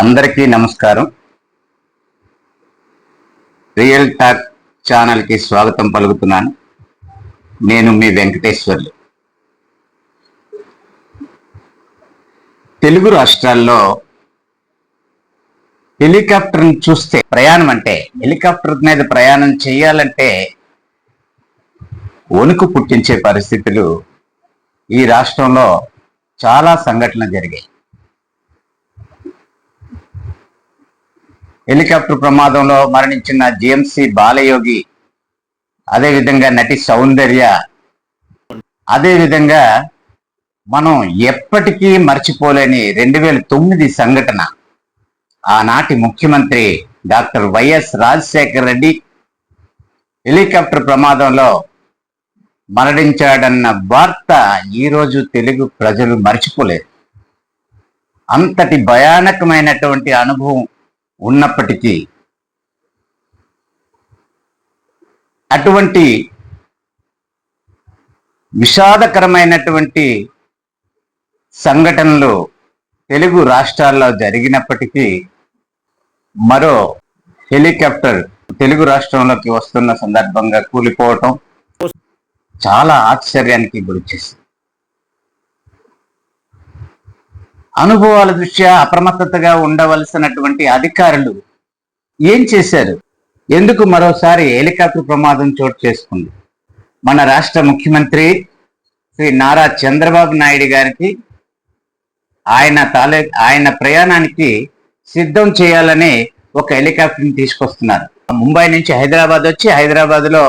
అందరికీ నమస్కారం. Real talk ఛానల్కి స్వాగతం పలుకుతున్నాను. నేను మీ వెంకటేశ్వర్లు. తెలుగు రాష్ట్రాల్లో హెలికాప్టర్ని చూస్తే ప్రయాణం అంటే హెలికాప్టర్ మీద ప్రయాణం చేయాలంటే వణుకు పుట్టించే పరిస్థితులు ఈ రాష్ట్రంలో చాలా సంఘటనలు జరిగాయి. హెలికాప్టర్ ప్రమాదంలో మరణించిన జిఎంసి బాలయోగి అదేవిధంగా నటి సౌందర్య. అదేవిధంగా మనం ఎప్పటికీ మర్చిపోలేని రెండు వేల తొమ్మిది సంఘటన. ఆనాటి ముఖ్యమంత్రి doctor Y S Rajasekhara Reddy helicopter ప్రమాదంలో మరణించాడన్న వార్త ఈరోజు తెలుగు ప్రజలు మర్చిపోలేరు. అంతటి భయానకమైనటువంటి అనుభవం ఉన్నప్పటికీ అటువంటి విషాదకరమైనటువంటి సంఘటనలు తెలుగు రాష్ట్రాల్లో జరిగినప్పటికీ మరో హెలికాప్టర్ తెలుగు రాష్ట్రంలోకి వస్తున్న సందర్భంగా కూలిపోవటం చాలా ఆశ్చర్యానికి గురి చేసింది. అనుభవాల దృష్ట్యా అప్రమత్తతగా ఉండవలసినటువంటి అధికారులు ఏం చేశారు? ఎందుకు మరోసారి హెలికాప్టర్ ప్రమాదం చోటు చేసుకుంది? మన రాష్ట్ర ముఖ్యమంత్రి శ్రీ నారా చంద్రబాబు నాయుడు గారికి ఆయన తాలే ఆయన ప్రయాణానికి సిద్ధం చేయాలని ఒక హెలికాప్టర్ని తీసుకొస్తున్నారు. ముంబై నుంచి హైదరాబాద్ వచ్చి హైదరాబాద్లో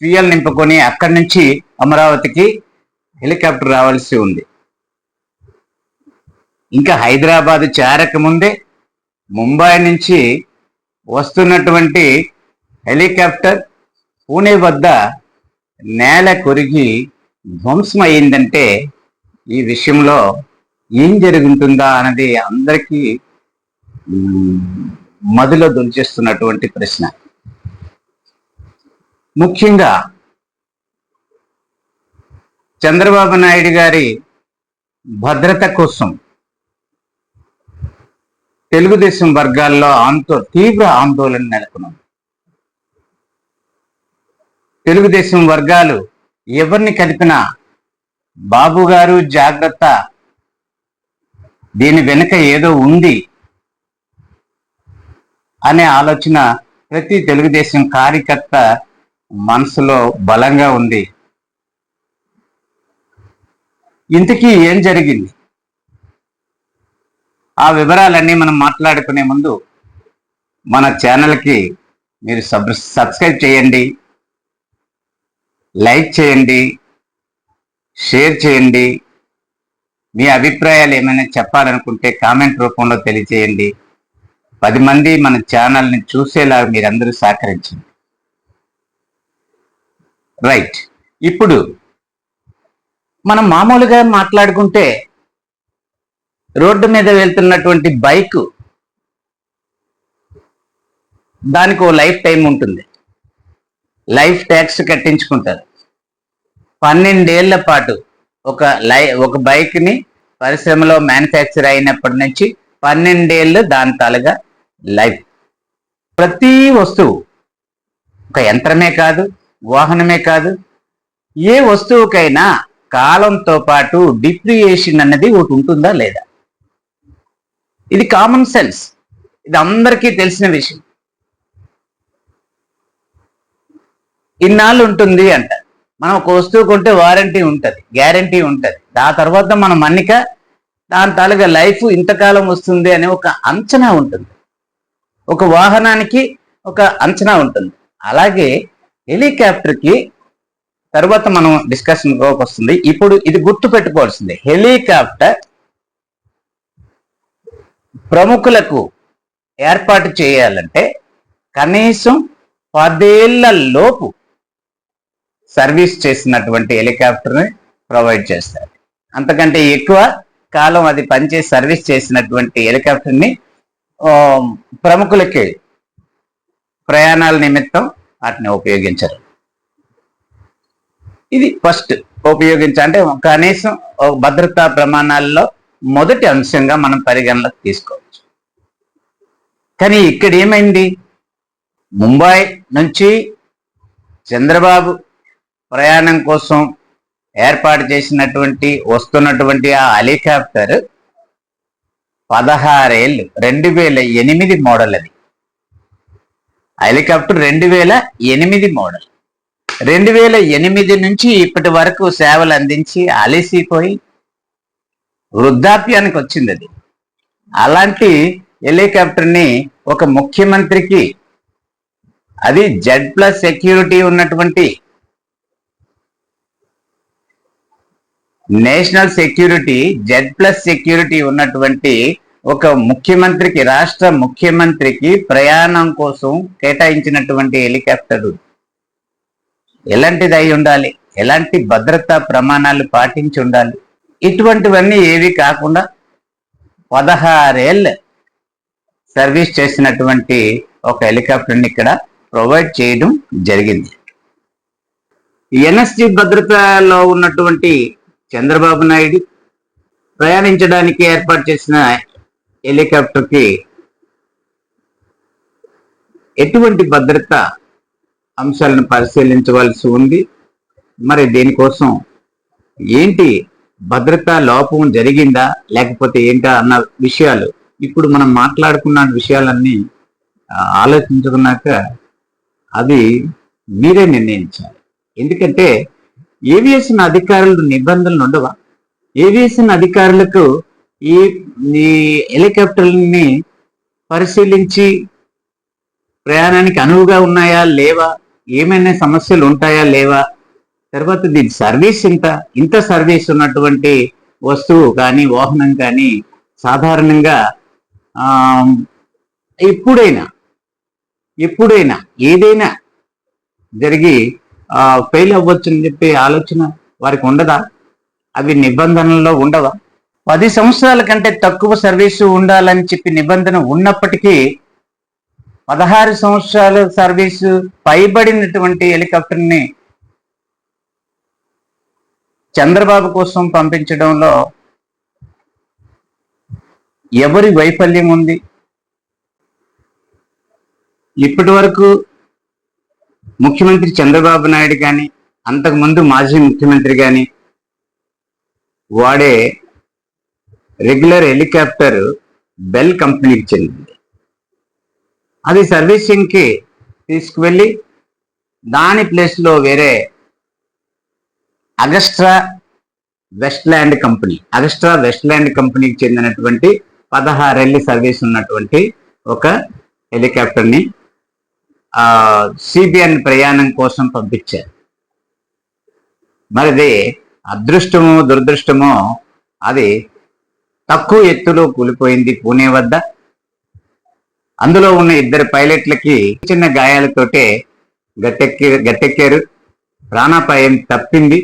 ఫ్యూయల్ నింపుకొని అక్కడి నుంచి అమరావతికి హెలికాప్టర్ రావాల్సి ఉంది. ఇంకా హైదరాబాద్ చేరక ముందే ముంబై నుంచి వస్తున్నటువంటి హెలికాప్టర్ పూణే వద్ద నేల కొరిగి ధ్వంసం అయిందంటే ఈ విషయంలో ఏం జరుగుతుందా అన్నది అందరికీ మదిలో దొలిచేస్తున్నటువంటి ప్రశ్న. ముఖ్యంగా చంద్రబాబు నాయుడు గారి భద్రత కోసం తెలుగుదేశం వర్గాల్లో ఆందో తీవ్ర ఆందోళన నెలకొన్నది తెలుగుదేశం వర్గాలు ఎవరిని కలిపినా బాబు గారు జాగ్రత్త. దీని వెనుక ఏదో ఉంది అనే ఆలోచన ప్రతి తెలుగుదేశం కార్యకర్త మనసులో బలంగా ఉంది. ఇంతకీ ఏం జరిగింది? ఆ వివరాలన్నీ మనం మాట్లాడుకునే ముందు మన ఛానల్కి మీరు సబ్ సబ్స్క్రైబ్ చేయండి లైక్ చేయండి షేర్ చేయండి. మీ అభిప్రాయాలు ఏమైనా చెప్పాలనుకుంటే కామెంట్ రూపంలో తెలియజేయండి. పది మంది మన ఛానల్ని చూసేలా మీరందరూ సహకరించండి. రైట్. ఇప్పుడు మనం మామూలుగా మాట్లాడుకుంటే రోడ్డు మీద వెళ్తున్నటువంటి బైక్ దానికి ఓ లైఫ్ టైం ఉంటుంది. లైఫ్ ట్యాక్స్ కట్టించుకుంటారు. పన్నెండేళ్ళ పాటు ఒక లై ఒక బైక్ని పరిశ్రమలో మ్యానుఫ్యాక్చర్ అయినప్పటి నుంచి పన్నెండేళ్ళు దాని తాలుగా లైఫ్. ప్రతి వస్తువు ఒక యంత్రమే కాదు వాహనమే కాదు ఏ వస్తువుకైనా కాలంతో పాటు డిప్రియేషన్ అన్నది ఒకటి ఉంటుందా లేదా? ఇది కామన్ సెన్స్ ఇది అందరికీ తెలిసిన విషయం. ఇన్నాళ్ళు ఉంటుంది అంట. మనం ఒక వస్తువు కొంటే వారంటీ ఉంటుంది గ్యారంటీ ఉంటుంది. ఆ తర్వాత మన మన్నిక దాని తాలూగా లైఫ్ ఇంతకాలం వస్తుంది అనే ఒక అంచనా ఉంటుంది. ఒక వాహనానికి ఒక అంచనా ఉంటుంది. అలాగే హెలికాప్టర్కి తర్వాత మనం డిస్కషన్ వస్తుంది. ఇప్పుడు ఇది గుర్తు పెట్టుకోవాల్సింది హెలికాప్టర్ ప్రముఖులకు ఏర్పాటు చేయాలంటే కనీసం పదేళ్ళ లోపు సర్వీస్ చేసినటువంటి హెలికాప్టర్ని ప్రొవైడ్ చేస్తారు. అంతకంటే ఎక్కువ కాలం అది పనిచేసి సర్వీస్ చేసినటువంటి హెలికాప్టర్ని ప్రముఖులకి ప్రయాణాల నిమిత్తం వాటిని ఉపయోగించరు. ఇది ఫస్ట్ ఉపయోగించాలంటే కనీసం భద్రతా ప్రమాణాల్లో మొదటి అంశంగా మనం పరిగణలోకి తీసుకోవాలి. కానీ ఇక్కడ ఏమైంది ముంబై నుంచి చంద్రబాబు ప్రయాణం కోసం ఏర్పాటు చేసినటువంటి వస్తున్నటువంటి ఆ హెలికాప్టర్ పదహారేళ్ళు రెండు వేల ఎనిమిది మోడల్ అది. హెలికాప్టర్ రెండు వేల ఎనిమిది మోడల్. రెండు వేల ఎనిమిది నుంచి ఇప్పటి వరకు సేవలు అందించి అలసిపోయి వృద్ధాప్యానికి వచ్చింది అది. అలాంటి హెలికాప్టర్ని ఒక ముఖ్యమంత్రికి అది జెడ్ ప్లస్ సెక్యూరిటీ ఉన్నటువంటి national security Z plus security ఉన్నటువంటి ఒక ముఖ్యమంత్రికి రాష్ట్ర ముఖ్యమంత్రికి ప్రయాణం కోసం కేటాయించినటువంటి హెలికాప్టర్. ఎలాంటిది అయి ఉండాలి? ఎలాంటి భద్రతా ప్రమాణాలు పాటించి ఉండాలి? ఇటువంటివన్నీ ఏవి కాకుండా పదహారేళ్ళు సర్వీస్ చేసినటువంటి ఒక హెలికాప్టర్ని ఇక్కడ ప్రొవైడ్ చేయడం జరిగింది. ఎన్ఎస్జి భద్రతలో ఉన్నటువంటి చంద్రబాబు నాయుడు ప్రయాణించడానికి ఏర్పాటు చేసిన హెలికాప్టర్కి ఎటువంటి భద్రత అంశాలను పరిశీలించవలసి ఉంది? మరి దీనికోసం ఏంటి భద్రతా లోపం జరిగిందా? లేకపోతే ఏంటా అన్న విషయాలు ఇప్పుడు మనం మాట్లాడుకున్న విషయాలన్నీ ఆలోచించుకున్నాక అది మీరే నిర్ణయించాలి. ఎందుకంటే ఏవియేషన్ అధికారులు నిబంధనలు ఉండవా? ఏవియేషన్ అధికారులకు ఈ ఈ హెలికాప్టర్ని పరిశీలించి ప్రయాణానికి అనువుగా ఉన్నాయా లేవా? ఏమైనా సమస్యలు ఉంటాయా లేవా? తర్వాత దీని సర్వీస్ ఇంత ఇంత సర్వీస్ ఉన్నటువంటి వస్తువు కానీ వాహనం కానీ సాధారణంగా ఎప్పుడైనా ఎప్పుడైనా ఏదైనా జరిగి ఫెయిల్ అవ్వచ్చు అని చెప్పి ఆలోచన వారికి ఉండదా? అవి నిబంధనల్లో ఉండవా? పది సంవత్సరాల కంటే తక్కువ సర్వీసు ఉండాలని చెప్పి నిబంధన ఉన్నప్పటికీ పదహారు సంవత్సరాల సర్వీసు పైబడినటువంటి హెలికాప్టర్ని చంద్రబాబు కోసం పంపించడంలో ఎవరి వైఫల్యం ఉంది? ఇప్పటి వరకు ముఖ్యమంత్రి చంద్రబాబు నాయుడు కానీ అంతకుముందు మాజీ ముఖ్యమంత్రి కానీ వాడే రెగ్యులర్ హెలికాప్టర్ బెల్ కంపెనీకి చెందింది. అది సర్వీసింగ్కి తీసుకువెళ్ళి దాని ప్లేస్లో వేరే Agusta Westland company Agusta Westland కంపెనీకి చెందినటువంటి పదహారేళ్ళ సర్వీస్ ఉన్నటువంటి ఒక హెలికాప్టర్ని సిబిఎన్ ప్రయాణం కోసం పంపించారు. మరిది అదృష్టమో దురదృష్టమో అది తక్కువ ఎత్తులో కూలిపోయింది పూణే వద్ద. అందులో ఉన్న ఇద్దరు పైలట్లకి చిన్న గాయాలతోటే గట్టెక్కి గట్టెక్కారు. ప్రాణాపాయం తప్పింది.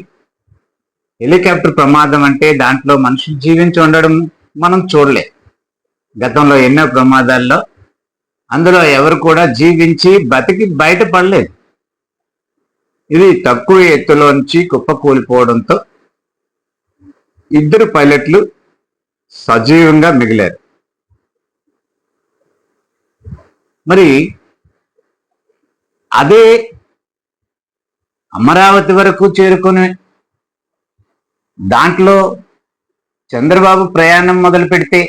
హెలికాప్టర్ ప్రమాదం అంటే దాంట్లో మనుషులు జీవించి ఉండడం మనం చూడలేదు గతంలో ఎన్నో ప్రమాదాల్లో అందులో ఎవరు కూడా జీవించి బతికి బయటపడలేదు ఇది తక్కువ ఎత్తులోంచి కుప్పకూలిపోవడంతో ఇద్దరు పైలట్లు సజీవంగా మిగిలారు. మరి అదే అమరావతి వరకు చేరుకుని దాంట్లో చంద్రబాబు ప్రయాణం మొదలు పెడితే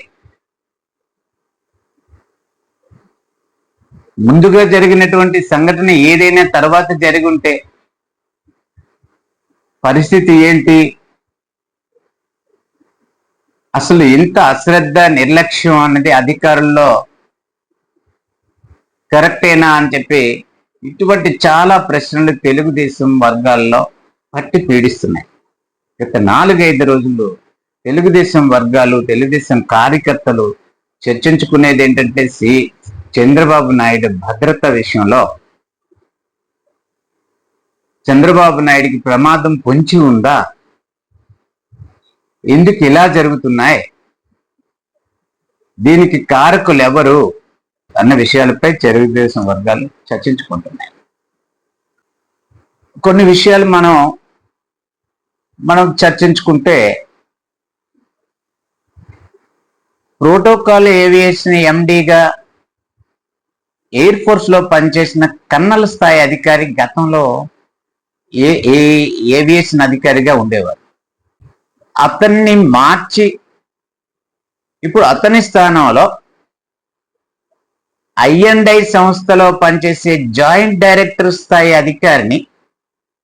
ముందుగా జరిగినటువంటి సంఘటన ఏదైనా తర్వాత జరిగి ఉంటే పరిస్థితి ఏంటి? అసలు ఇంత అశ్రద్ధ నిర్లక్ష్యం అన్నది అధికారుల్లో కరెక్టేనా అని చెప్పి ఇటువంటి చాలా ప్రశ్నలు తెలుగుదేశం వర్గాల్లో పట్టి పీడిస్తున్నాయి. గత నాలుగైదు రోజులు తెలుగుదేశం వర్గాలు తెలుగుదేశం కార్యకర్తలు చర్చించుకునేది ఏంటంటే సి చంద్రబాబు నాయుడు భద్రత విషయంలో చంద్రబాబు నాయుడికి ప్రమాదం పొంచి ఉందా? ఎందుకు ఇలా జరుగుతున్నాయి? దీనికి కారకులు ఎవరు? అన్న విషయాలపై తెలుగుదేశం వర్గాలు చర్చించుకుంటున్నాయి. కొన్ని విషయాలు మనం మనం చర్చించుకుంటే ప్రోటోకాల్ ఏవియేషన్ ఎండిగా ఎయిర్ ఫోర్స్లో పనిచేసిన కన్నల స్థాయి అధికారి గతంలో ఏ ఏ ఏవియేషన్ అధికారిగా ఉండేవారు. అతన్ని మార్చి ఇప్పుడు అతని స్థానంలో ఐఎన్ఐ సంస్థలో పనిచేసే జాయింట్ డైరెక్టర్ స్థాయి అధికారిని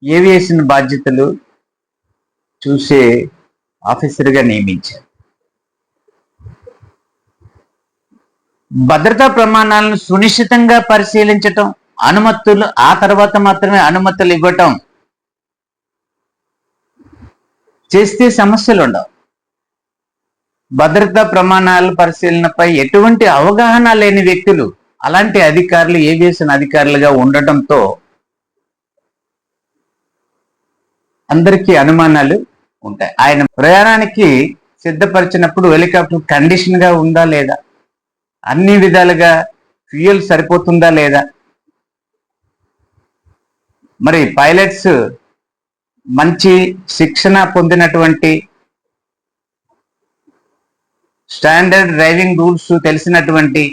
ఏవియేషన్ బాధ్యతలు చూసే ఆఫీసర్గా నియమించారు. భద్రతా ప్రమాణాలను సునిశ్చితంగా పరిశీలించటం అనుమతులు ఆ తర్వాత మాత్రమే అనుమతులు ఇవ్వటం చేస్తే సమస్యలు ఉండవు భద్రతా ప్రమాణాల పరిశీలనపై ఎటువంటి అవగాహన లేని వ్యక్తులు అలాంటి అధికారులు ఏవియేషన్ అధికారులుగా ఉండటంతో అందరికీ అనుమానాలు ఉంటాయి. ఆయన ప్రయాణానికి సిద్ధపరిచినప్పుడు హెలికాప్టర్ కండిషన్గా ఉందా లేదా? అన్ని విధాలుగా ఫ్యూయల్ సరిపోతుందా లేదా? మరి పైలట్స్ మంచి శిక్షణ పొందినటువంటి స్టాండర్డ్ డ్రైవింగ్ రూల్స్ తెలిసినటువంటి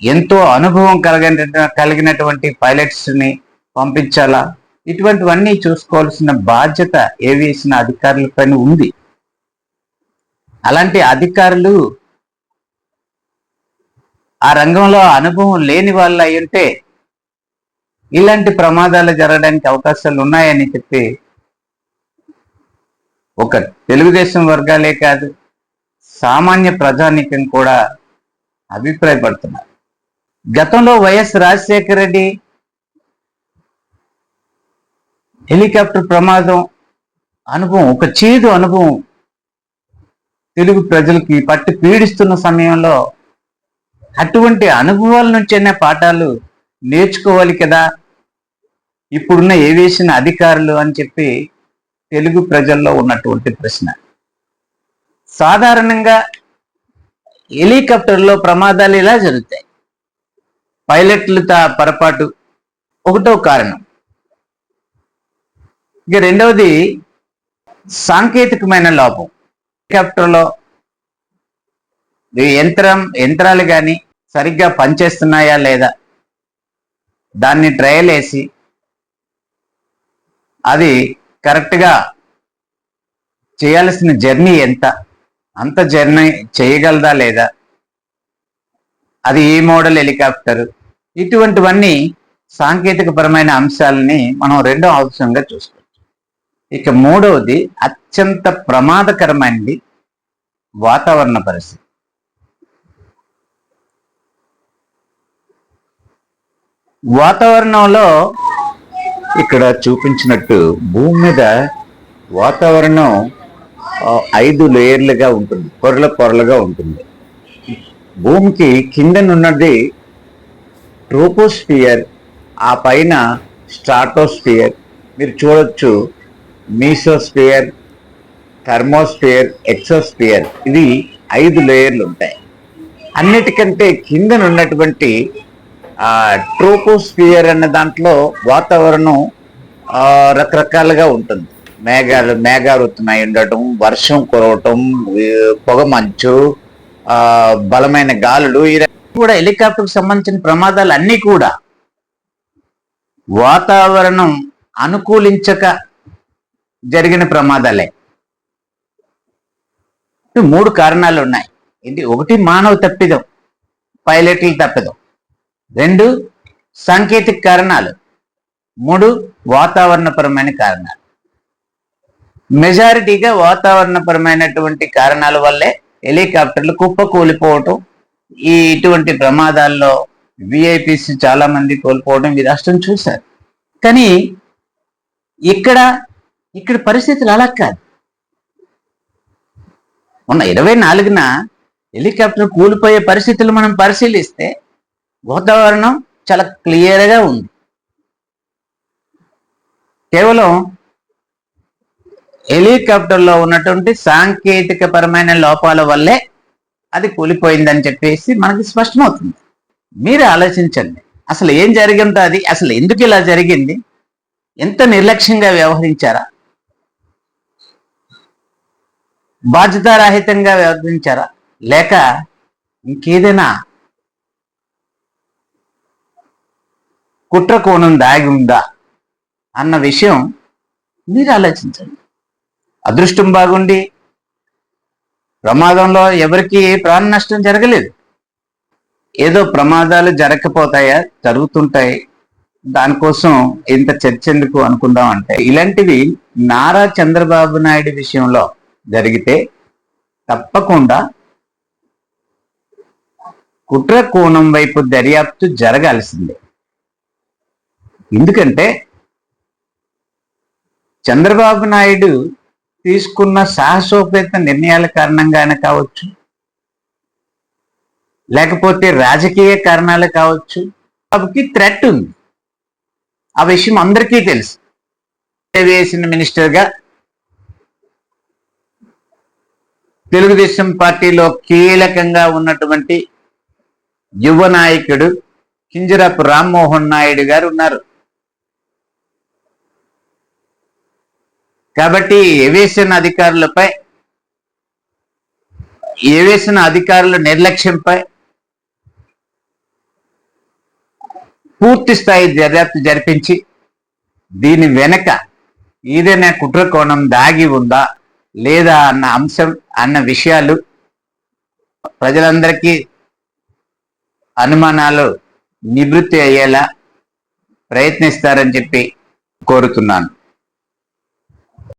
ఎంతో అనుభవం కలిగిన కలిగినటువంటి పైలట్స్ని పంపించాలా? ఇటువంటివన్నీ చూసుకోవాల్సిన బాధ్యత ఏవియేషన్ అధికారులపైన ఉంది. అలాంటి అధికారులు ఆ రంగంలో అనుభవం లేని వాళ్ళు అయ్యుంటే ఉంటే ఇలాంటి ప్రమాదాలు జరగడానికి అవకాశాలు ఉన్నాయని చెప్పి ఒక తెలుగుదేశం వర్గాలే కాదు సామాన్య ప్రజానీకం కూడా అభిప్రాయపడుతున్నారు. గతంలో వైఎస్ రాజశేఖర రెడ్డి హెలికాప్టర్ ప్రమాదం అనుభవం ఒక చేదు అనుభవం తెలుగు ప్రజలకి పట్టి పీడిస్తున్న సమయంలో అటువంటి అనుభవాల నుంచైనా పాఠాలు నేర్చుకోవాలి కదా. ఇప్పుడున్న ఏవియేషన్ అధికారులు అని చెప్పి తెలుగు ప్రజల్లో ఉన్నటువంటి ప్రశ్న. సాధారణంగా హెలికాప్టర్లో ప్రమాదాలు ఇలా జరుగుతాయి? పైలట్లు పొరపాటు ఒకటో కారణం. ఇక రెండవది సాంకేతికమైన లోపం. హెలికాప్టర్లో యంత్రం యంత్రాలు కానీ సరిగ్గా పనిచేస్తున్నాయా లేదా? దాన్ని ట్రయల్ వేసి అది కరెక్ట్గా చేయాల్సిన జర్నీ ఎంత? అంత జర్నీ చేయగలదా లేదా? అది ఏ మోడల్ హెలికాప్టర్? ఇటువంటివన్నీ సాంకేతికపరమైన అంశాలని మనం రెండో అంశంగా చూసుకోవచ్చు. ఇక మూడవది అత్యంత ప్రమాదకరమైనది వాతావరణ పరిస్థితి. వాతావరణంలో ఇక్కడ చూపించినట్టు భూమి మీద వాతావరణం ఐదు లేయర్లుగా ఉంటుంది పొరల పొరలుగా ఉంటుంది. భూమికి కిందనున్నది ట్రోపోస్ఫియర్ ఆ పైన స్ట్రాటోస్ఫియర్. మీరు చూడొచ్చు మీసోస్ఫియర్ థర్మోస్ఫియర్ ఎక్సోస్ఫియర్. ఇవి ఐదు లేయర్లు ఉంటాయి. అన్నిటికంటే కిందనున్నటువంటి ఆ ట్రోపోస్ఫియర్ అన్న దాంట్లో వాతావరణం రకరకాలుగా ఉంటుంది. మేఘాలు మేఘావృతమై ఉండటం వర్షం కురవటం పొగ మంచు ఆ బలమైన గాలులు ఈ కూడా హెలికాప్టర్కి సంబంధించిన ప్రమాదాలు అన్నీ కూడా వాతావరణం అనుకూలించక జరిగిన ప్రమాదాలే. మూడు కారణాలు ఉన్నాయి. ఏంటి? ఒకటి మానవ తప్పిదం పైలట్ల తప్పిదం. రెండు సాంకేతిక కారణాలు. మూడు వాతావరణపరమైన కారణాలు. మెజారిటీగా వాతావరణపరమైనటువంటి కారణాల వల్లే హెలికాప్టర్లు కుప్పకూలిపోవటం ఈ ఇటువంటి ప్రమాదాల్లో విఐపీస్ చాలా మంది కోల్పోవడం ఈ రాష్ట్రం చూశారు. కానీ ఇక్కడ ఇక్కడ పరిస్థితులు అలా కాదు. మొన్న ఇరవై నాలుగున హెలికాప్టర్ కూలిపోయే పరిస్థితులు మనం పరిశీలిస్తే వాతావరణం చాలా క్లియర్గా ఉంది. కేవలం హెలికాప్టర్లో ఉన్నటువంటి సాంకేతిక పరమైన లోపాల వల్లే అది కూలిపోయిందని చెప్పేసి మనకి స్పష్టమవుతుంది. మీరు ఆలోచించండి. అసలు ఏం జరిగిందో అది అసలు ఎందుకు ఇలా జరిగింది? ఎంత నిర్లక్ష్యంగా వ్యవహరించారా? బాధ్యతారాహితంగా వ్యవహరించారా? లేక ఇంకేదైనా కుట్ర కోణం దాగి ఉందా అన్న విషయం మీరు ఆలోచించండి. అదృష్టం బాగుండి ప్రమాదంలో ఎవరికి ప్రాణ నష్టం జరగలేదు. ఏదో ప్రమాదాలు జరగకపోతాయా జరుగుతుంటాయి దానికోసం ఇంత చర్చ ఎందుకు అనుకుందాం అంటే ఇలాంటివి నారా చంద్రబాబు నాయుడు విషయంలో జరిగితే తప్పకుండా కుట్ర కోణం వైపు దర్యాప్తు జరగాల్సిందే. ఎందుకంటే చంద్రబాబు నాయుడు తీసుకున్న సాహసోపేత నిర్ణయాల కారణంగానే కావచ్చు లేకపోతే రాజకీయ కారణాలు కావచ్చు బాబుకి థ్రెట్ ఉంది. ఆ విషయం అందరికీ తెలుసు. వేసిన మినిస్టర్గా తెలుగుదేశం పార్టీలో కీలకంగా ఉన్నటువంటి యువ నాయకుడు కింజరపు రామ్మోహన్ నాయుడు గారు ఉన్నారు. కాబట్టి ఏవేసిన అధికారులపై ఏవేసిన అధికారుల నిర్లక్ష్యంపై పూర్తి స్థాయి దర్యాప్తు జరిపించి దీని వెనక ఏదైనా కుట్ర కోణం దాగి ఉందా లేదా అన్న అంశం అన్న విషయాలు ప్రజలందరికీ అనుమానాలు నివృత్తి అయ్యేలా ప్రయత్నిస్తారని చెప్పి కోరుతున్నాను.